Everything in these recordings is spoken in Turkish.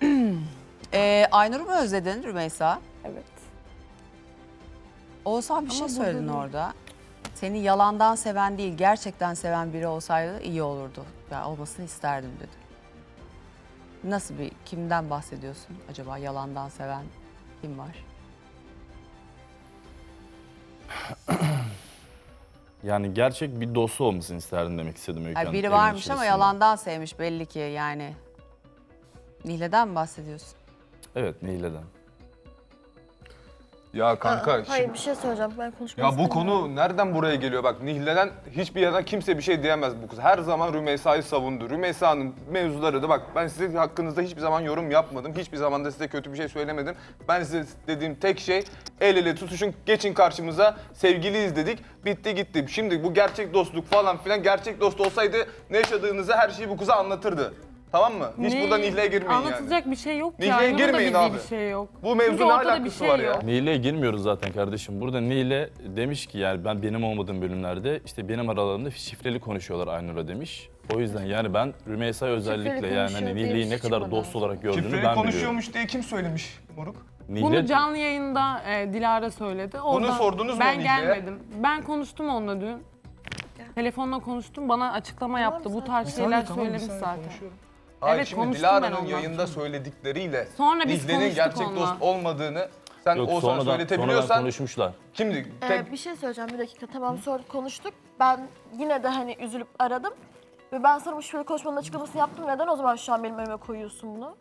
Ee, Aynur'u mu özledin Rümeysa? Evet. Oğuzhan bir şey söyledin orada. Seni yalandan seven değil, gerçekten seven biri olsaydı iyi olurdu. Ya olmasını isterdim dedi. Nasıl bir, kimden bahsediyorsun acaba yalandan seven kim var? Yani gerçek bir dostu olmasını isterdim demek istedim Öykü Yani Hanım, biri evin varmış ama içerisinde. yalandan sevmiş belli ki yani. Nihle'den mi bahsediyorsun? Evet Nihile'den. Ya kanka Aa, Hayır şimdi- bir şey söyleyeceğim. Ben konuşmak ya bu konu nereden buraya geliyor? Bak Nihle'den hiçbir yerden kimse bir şey diyemez bu kız. Her zaman Rümeysa'yı savundu. Rümeysa'nın mevzuları da bak ben size hakkınızda hiçbir zaman yorum yapmadım. Hiçbir zaman da size kötü bir şey söylemedim. Ben size dediğim tek şey el ele tutuşun geçin karşımıza sevgiliyiz dedik. Bitti gitti. Şimdi bu gerçek dostluk falan filan gerçek dost olsaydı ne yaşadığınızı her şeyi bu kıza anlatırdı. Tamam mı? Hiç Ne? burada Nihleye girmeyin yani. Anlatacak bir şey yok Nihleye ya. Da girmeyin bildiği abi. bir şey yok. Bu mevzu Çünkü ne ortada alakası bir şey var ya? yok. Girmiyoruz zaten kardeşim. Burada Nihile demiş ki yani ben benim olmadığım bölümlerde işte benim aralarında şifreli konuşuyorlar Aynur'a demiş. O yüzden yani ben Rümeysa özellikle yani konuşuyor hani diye bir Nihile'yi şey ne kadar çıkmadı dost olarak gördüğünü Şifreli ben biliyorum. konuşuyormuş diye kim söylemiş Moruk? Nihle, Bunu canlı yayında e, Dilara söyledi. Oradan sordunuz mu Ben Nihle'ye? gelmedim. Ben konuştum onunla dün. Telefonla konuştum. Bana açıklama yaptı. Bu tarz şeyler söylemiş zaten. Hayır Evet, şimdi konuştum ben Dilara'nın ondan yayında söyledikleriyle Sonra biz konuştuk gerçek onunla. dost olmadığını sen Yok Oğuzhan'a sonradan, sonradan söyletebiliyorsan konuşmuşlar. şimdi Ee, tek bir şey söyleyeceğim bir dakika. Tamam sonra konuştuk. Ben yine de hani üzülüp aradım. Ve ben sana bu şöyle konuşmanın açıklamasını yaptım. Neden o zaman şu an benim önüme koyuyorsun bunu?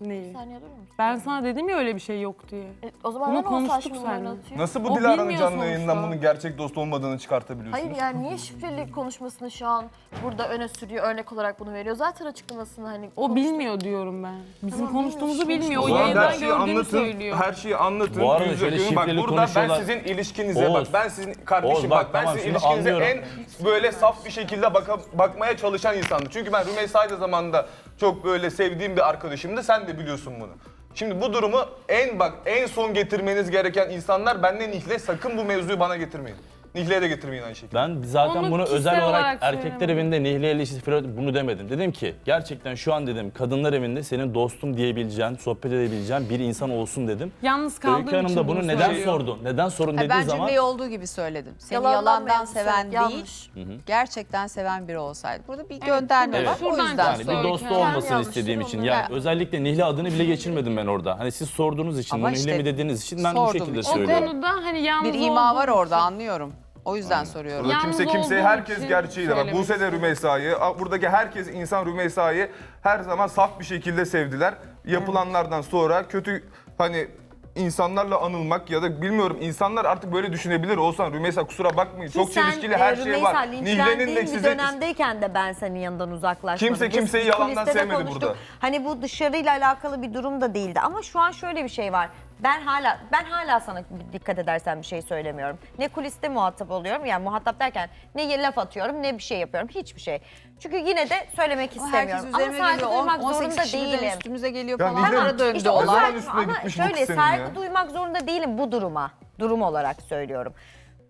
Neyi? Bir saniye durur musun? Ben sana dedim ya öyle bir şey yok diye. E, o zaman Bunu neden konuştuk atıyor? nasıl bu O Dilara'nın bilmiyor canlı sonuçta. yayından bunun gerçek dost olmadığını çıkartabiliyorsunuz? Hayır yani niye şifreli konuşmasını şu an burada öne sürüyor, örnek olarak bunu veriyor? Zaten açıklamasını hani... O bilmiyor diyorum ben. Bizim Tamam, konuştuğumuzu bilmiyor. bilmiyor. O O zaman her yayından şeyi gördüğünü anlatın, söylüyor. her şeyi anlatın. Bu arada yüz şöyle yakın. Bak şifreli burada ben konuşuyorlar. sizin ilişkinize bak, Oğuz. ben sizin kardeşim Oğuz, bak, bak, ben tamam, sizin şimdi ilişkinize anlıyorum. en böyle saf bir şekilde baka, bakmaya çalışan insandım. Çünkü ben Rümeysa'yı da zamanında çok böyle sevdiğim bir arkadaşımdı, sen de biliyorsun bunu. Şimdi bu durumu en bak en son getirmeniz gereken insanlar benden Nihle sakın bu mevzuyu bana getirmeyin. Nihle'ye de getirmeyin aynı şekilde. Ben zaten Onu bunu kişisel özel olarak, olarak erkekler söylemedim. evinde Nihle ile işte flört bunu demedim. Dedim ki gerçekten şu an dedim kadınlar evinde senin dostum diyebileceğin, sohbet edebileceğin bir insan olsun dedim. Yalnız kaldığım Öykü Hanım için da bunu neden söylüyor. sordu? Neden sorun Ha, dediği ben zaman cümleyi olduğu gibi söyledim. Seni Yalandan yalandan mevzusu, seven yanlış. değil, gerçekten seven biri olsaydı. Burada bir gönderme Evet. var. O Şuradan yüzden yani bir Öykü dostu Hanım. olmasını Yanlış istediğim için. oldu. Yani Ya. özellikle Nihle adını bile geçirmedim ben orada. Hani siz sorduğunuz için, Ama bunu Nihle işte mi dediğiniz için ben bu sordum şekilde. O söylüyorum. konuda hani yalnız bir ima var orada anlıyorum. O yüzden soruyorum. Burada Yalnız kimse kimseye olduğum herkes için gerçeğiyle bak söylemek Buse de. Rümeysa'yı a- buradaki herkes insan Rümeysa'yı her zaman saf bir şekilde sevdiler. Yapılanlardan sonra kötü hani insanlarla anılmak ya da bilmiyorum insanlar artık böyle düşünebilir. Olsan Rümeysa kusura bakmayın çok sen, çelişkili her e, şey Rümeysa, var. linçlendiğin bir size dönemdeyken de ben senin yanından uzaklaşmadım. Kimse Biz kimseyi yalandan kuliste de sevmedi konuştuk. burada. Hani bu dışarıyla alakalı bir durum da değildi ama şu an şöyle bir şey var. Ben hala ben hala sana dikkat edersen bir şey söylemiyorum. Ne kuliste muhatap oluyorum yani muhatap derken ne laf atıyorum ne bir şey yapıyorum hiçbir şey. Çünkü yine de söylemek Ama istemiyorum. herkes Ama üzerime saygı geliyor. duymak 18 zorunda kişi birden değilim. üstümüze geliyor Ya falan. Nihal, Ara döndü İşte o olay. saygı- üstüne ama gitmiş bu şöyle kız senin saygı ya? duymak zorunda değilim bu duruma. Durum olarak söylüyorum.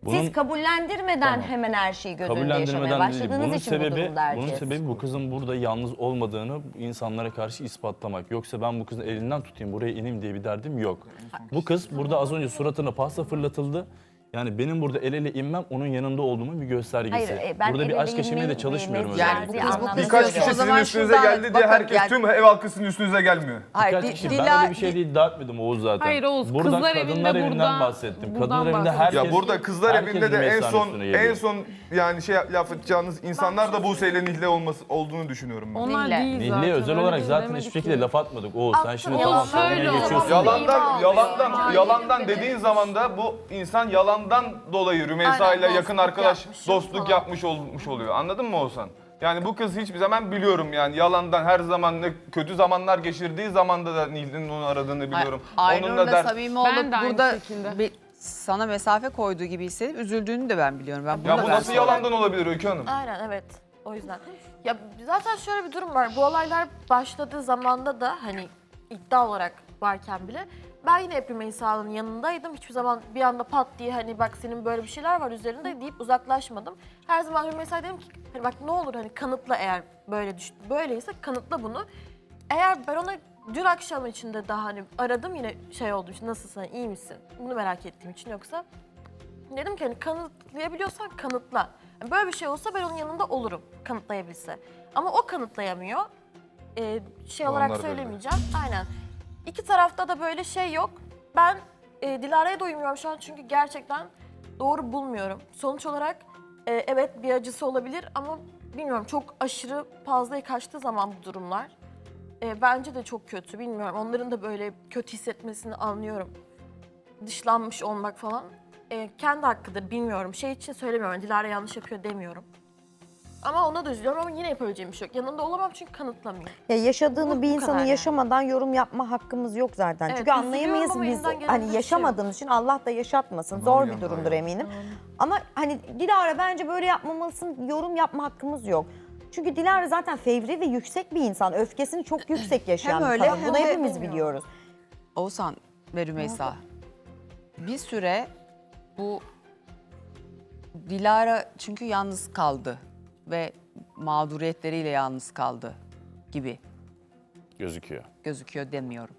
Bunun- Siz kabullendirmeden hemen her şeyi göz önünde yaşamaya başladığınız Bunun için bu sebebi, durumda herkes. bunun sebebi bu kızın burada yalnız olmadığını insanlara karşı ispatlamak. Yoksa ben bu kızın elinden tutayım buraya ineyim diye bir derdim yok. Bu kız burada az önce suratına pasta fırlatıldı. Yani benim burada el ele inmem onun yanında olduğumun bir göstergesi. Hayır, e, ben burada el bir ele aşk yaşamaya da inmeyi- çalışmıyorum inmeyi- Yani özellikle. bu kız bu kız Birkaç kişi o sizin zaman üstünüze şuradan- geldi diye bakın, herkes yani- tüm ev halkı sizin üstünüze gelmiyor. Hayır, Birkaç Di- kişi. Dila- Ben öyle bir şey değil dağıtmadım Oğuz zaten. Hayır Oğuz, Burada kızlar evinde kadınlar evinden burada- bahsettim. buradan Kadınlar evinde herkes... Ya burada kızlar herkes evinde de en son üstüne geliyor. en son yani şey laf edeceğiniz insanlar da Buse ile Nihle olması olduğunu düşünüyorum ben. Onlar değil zaten. Nihle özel öyle olarak zaten demedik hiçbir şekilde ki. laf atmadık. Oğuz sen şimdi Oğuz tamam şöyle savunmaya oldu. geçiyorsun. Yalandan, yalandan, yalandan dediğin zaman da bu insan yalandan dolayı Rümeysa Aynen, ile yakın dostluk arkadaş yapmış dostluk falan. yapmış olmuş oluyor. Anladın mı Oğuzhan? Yani bu kız hiçbir zaman biliyorum yani yalandan her zaman ne kötü zamanlar geçirdiği zamanda da Nil'in onu aradığını biliyorum. Aynur'la dert- samimi olup Ben de aynı burada şekilde. bir sana mesafe koyduğu gibi hissedip üzüldüğünü de ben biliyorum. Ben bunu Ya bu ben nasıl söyleyeyim. yalandan olabilir Öykü Hanım? Aynen evet. O yüzden. Ya zaten şöyle bir durum var. Bu olaylar başladığı zamanda da hani iddia olarak varken bile ben yine hep Rümeysa'nın yanındaydım. Hiçbir zaman bir anda pat diye hani bak senin böyle bir şeyler var üzerinde deyip uzaklaşmadım. Her zaman Rümeysa'ya dedim ki hani bak ne olur hani kanıtla eğer böyle düş böyleyse kanıtla bunu. Eğer ben ona dün akşam içinde daha hani aradım yine şey oldu işte nasılsın iyi misin? Bunu merak ettiğim için yoksa dedim ki hani kanıtlayabiliyorsan kanıtla. Yani böyle bir şey olsa ben onun yanında olurum kanıtlayabilse. Ama o kanıtlayamıyor. Ee, şey olarak Olanlar belli. söylemeyeceğim. Aynen. İki tarafta da böyle şey yok. Ben e, Dilara'ya da uymuyorum şu an çünkü gerçekten doğru bulmuyorum. Sonuç olarak e, evet bir acısı olabilir ama bilmiyorum çok aşırı fazla kaçtığı zaman bu durumlar. E, bence de çok kötü bilmiyorum. Onların da böyle kötü hissetmesini anlıyorum. Dışlanmış olmak falan. E, kendi hakkıdır bilmiyorum. Şey için söylemiyorum. Dilara yanlış yapıyor demiyorum. Ama ona da üzülüyorum ama yine yapabileceğim bir şey yok. Yanında olamam çünkü kanıtlamıyor. Ya yaşadığını Bu- bir bu insanın kadar yani. yaşamadan yorum yapma hakkımız yok zaten. Evet, Çünkü üzülüyorum anlayamayız ama biz. elimden gelen Hani bir şey yaşamadığımız için Allah da yaşatmasın. Zor bir durumdur eminim. Ama hani Dilara bence böyle yapmamalısın. Yorum yapma hakkımız yok. Çünkü Dilara zaten fevri ve yüksek bir insan. Öfkesini çok yüksek yaşayan Hem bir öyle kadın. hem Bunu de- hepimiz biliyoruz. Oğuzhan ve Rümeysa. Bir süre bu Dilara çünkü yalnız kaldı ve mağduriyetleriyle yalnız kaldı gibi Gözüküyor. gözüküyor demiyorum.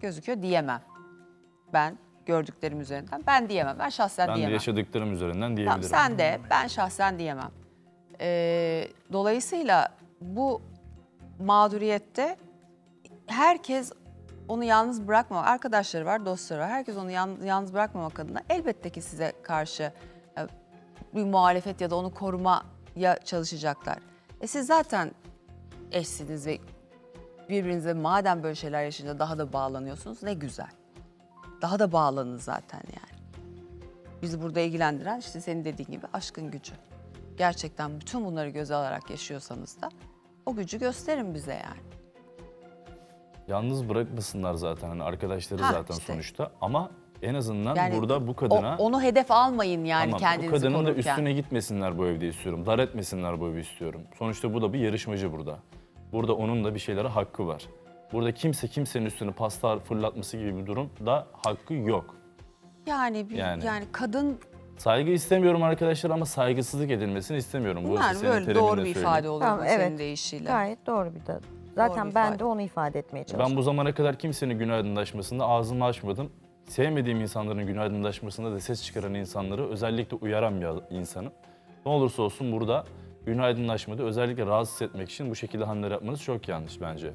Gözüküyor diyemem. Ben gördüklerim üzerinden ben diyemem. Ben şahsen Ben de diyemem. yaşadıklarım üzerinden Tamam, diyebilirim. sen de ben şahsen diyemem. Ee, dolayısıyla bu mağduriyette herkes onu yalnız bırakmamak, arkadaşları var, dostları var. Herkes onu yan- yalnız bırakmamak adına elbette ki size karşı bir muhalefet ya da onu korumaya çalışacaklar. E siz zaten eşsiniz ve birbirinize madem böyle şeyler yaşayınca daha da bağlanıyorsunuz ne güzel. Daha da bağlanın zaten yani. Bizi burada ilgilendiren işte senin dediğin gibi aşkın gücü. Gerçekten bütün bunları göze alarak yaşıyorsanız da o gücü gösterin bize yani. Yalnız bırakmasınlar zaten hani arkadaşları Ha, zaten işte. sonuçta ama en azından Yani burada bu O- kadına onu hedef almayın yani tamam, kendinizi bu kadının da korurken. üstüne gitmesinler bu evde istiyorum. Dar etmesinler bu evi istiyorum. Sonuçta bu da bir yarışmacı burada. Burada onun da bir şeylere hakkı var. Burada kimse kimsenin üstüne pasta fırlatması gibi bir durum da hakkı yok. Yani, bir, Yani. yani kadın Saygı istemiyorum arkadaşlar ama saygısızlık edilmesini istemiyorum. Bu senin böyle teriminle doğru bir söyleyeyim. ifade olur Tamam, bu evet. senin deyişiyle. Gayet doğru bir de. Zaten bir ben ifade. de onu ifade etmeye çalıştım. Ben bu zamana kadar kimsenin günaydınlaşmasında ağzımı açmadım. Sevmediğim insanların günaydınlaşmasında da ses çıkaran insanları özellikle uyaran bir insanım. Ne olursa olsun burada günaydınlaşmada özellikle rahatsız etmek için bu şekilde hamleler yapmanız çok yanlış bence.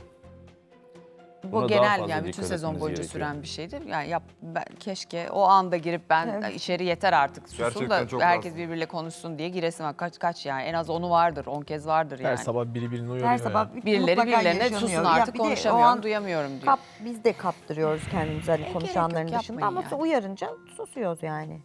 Bu Buna daha genel yani bütün sezon boyunca gerekiyor. süren bir şeydir. Yani yap ben, keşke o anda girip ben içeri yeter artık susun Gerçekten da çok herkes rahatsız. birbiriyle konuşsun diye giresim var. Kaç kaç yani en az onu vardır, on kez vardır yani. Her sabah biri birini uyarıyor Her sabah ya. bir- Birileri birilerine yaşanıyor. susun Ya artık o konuşamıyorum, an duyamıyorum diyor. Kap, biz de kaptırıyoruz kendimizi hani gerek konuşanların dışında ama yani. uyarınca susuyoruz yani.